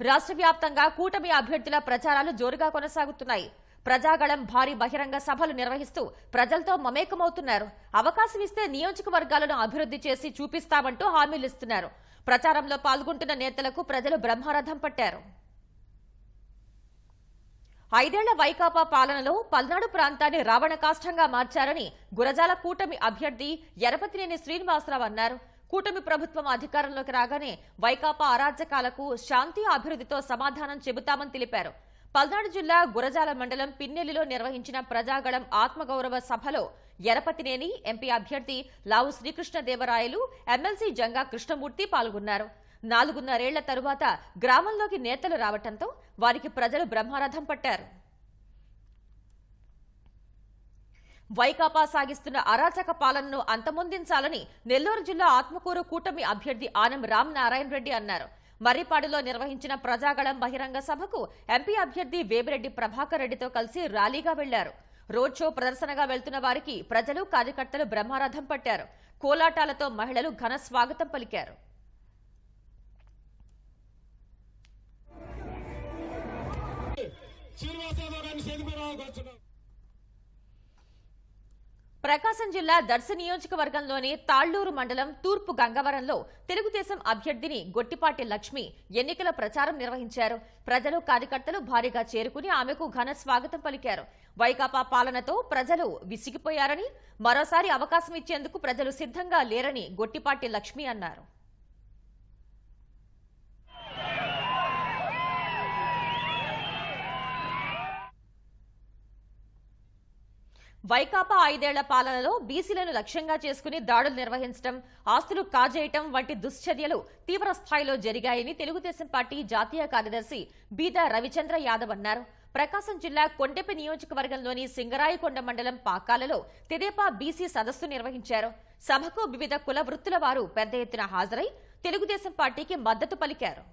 రాష్ట్ర వ్యాప్తంగా కూటమి అభ్యర్థుల ప్రచారాలు జోరుగా కొనసాగుతున్నాయి. ప్రజాగళం భారీ బహిరంగ సభలు నిర్వహిస్తూ ప్రజలతో మమేకమవుతున్నారు. అవకాశం ఇస్తే నియోజకవర్గాలను అభివృద్ధి చేసి చూపిస్తామంటూ హామీలిస్తున్నారు ప్రచారంలో పాల్గొంటున్న నేతలకు ప్రజలు బ్రహ్మరథం పట్టారు. ఐదేళ్ళ వైకాపా పాలనలో పల్నాడు ప్రాంతాన్ని రావణ కాష్టంగా మార్చారని గురజాల కూటమి అభ్యర్థి ఎరపతినేని శ్రీనివాసరావు అన్నారు. కూటమి ప్రభుత్వం అధికారంలోకి రాగానే వైకాపా అరాజకాలకు శాంతి అభివృద్ధితో సమాధానం చెబుతామని తెలిపారు. పల్నాడు జిల్లా గురజాల మండలం పిన్నెల్లిలో నిర్వహించిన ప్రజాగళం ఆత్మగౌరవ సభలో ఎరపతినేని ఎంపీ అభ్యర్థి లావు శ్రీకృష్ణదేవరాయలు ఎమ్మెల్సీ జంగా కృష్ణమూర్తి పాల్గొన్నారు. నాలుగున్నరేళ్ళ తరువాత గ్రామంలోకి నేతలు రావటంతో వారికి ప్రజలు బ్రహ్మరథం పట్టారు. వైకాపా సాగిస్తున్న అరాచక పాలనను అంతమొందించాలని నెల్లూరు జిల్లా ఆత్మకూరు కూటమి అభ్యర్థి ఆనం రామ్ నారాయణ రెడ్డి అన్నారు. మర్రిపాడులో నిర్వహించిన ప్రజాగళం బహిరంగ సభకు ఎంపీ అభ్యర్థి వేమిరెడ్డి ప్రభాకర్ రెడ్డితో కలిసి ర్యాలీగా వెళ్ళారు. రోడ్ షో ప్రదర్శనగా వెళ్తున్న వారికి ప్రజలు కార్యకర్తలు బ్రహ్మరథం పట్టారు. కోలాటాలతో మహిళలు ఘన స్వాగతం పలికారు. శ్రీనివాసరావు గారిని కూర్చున్నాం ప్రకాశం జిల్లా దర్శి నియోజకవర్గంలోని తాళ్ళూరు మండలం తూర్పు గంగవరంలో తెలుగుదేశం అభ్యర్థిని గొట్టిపాటి లక్ష్మి ఎన్నికల ప్రచారం నిర్వహించారు. ప్రజలు కార్యకర్తలు భారీగా చేరుకుని ఆమెకు ఘన స్వాగతం పలికారు. వైకాపా పాలనతో ప్రజలు విసిగిపోయారని మరోసారి అవకాశం ఇచ్చేందుకు ప్రజలు సిద్ధంగా లేరని గొట్టిపాటి లక్ష్మి అన్నారు. వైకాపా ఐదేళ్ళ పాలనలో బీసీలను లక్ష్యంగా చేసుకుని దాడులు నిర్వహించడం ఆస్తులు కాజేయటం వంటి దుశ్చర్యలు తీవ్ర స్థాయిలో జరిగాయని తెలుగుదేశం పార్టీ జాతీయ కార్యదర్శి బీదా రవిచంద్ర యాదవ్ అన్నారు. ప్రకాశం జిల్లా కొండెపి నియోజకవర్గంలోని సింగరాయకొండ మండలం పాకాలలో తెదేపా బీసీ సదస్సు నిర్వహించారు. సభకు వివిధ కుల వృత్తుల వారు పెద్ద ఎత్తున హాజరై తెలుగుదేశం పార్టీకి మద్దతు పలికారు.